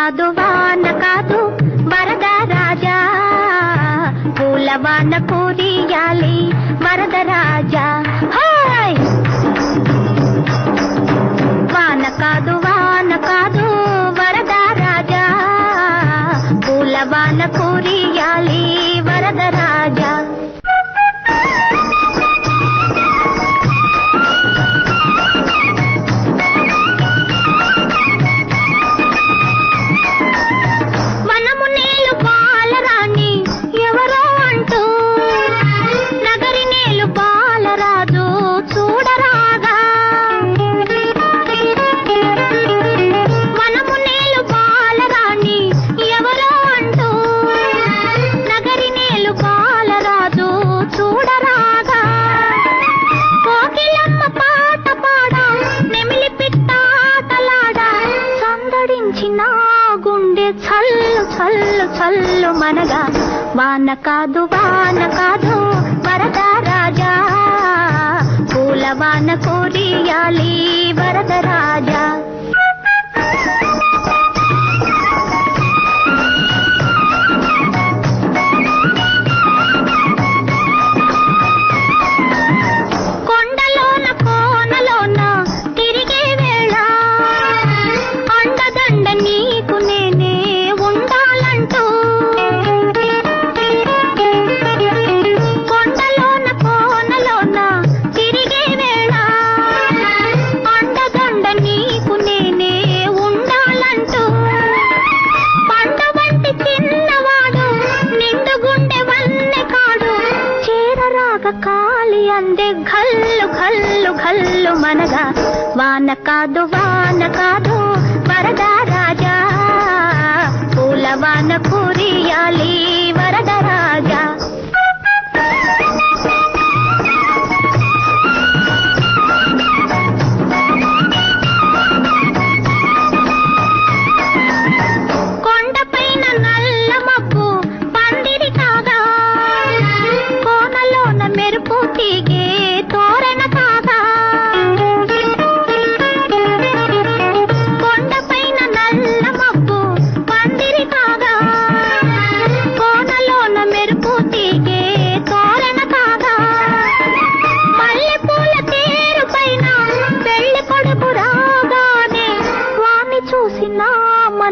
కాదు వాన కాదు వరద రాజా. పూలవాన కోరియాలి కళ్ళు మనగా వాన కాదు వాన కాదు వరద రాజా. పూల వాన కోరియాలి వరద రాజా. గాలి అందే ఘల్లు ఘల్లు ఘల్లు మనగా. వాన కాదు వాన కాదు.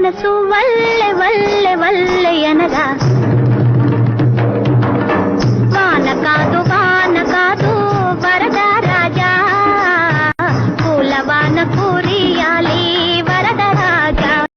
మనసు వల్లె వల్లె వల్లె అనగా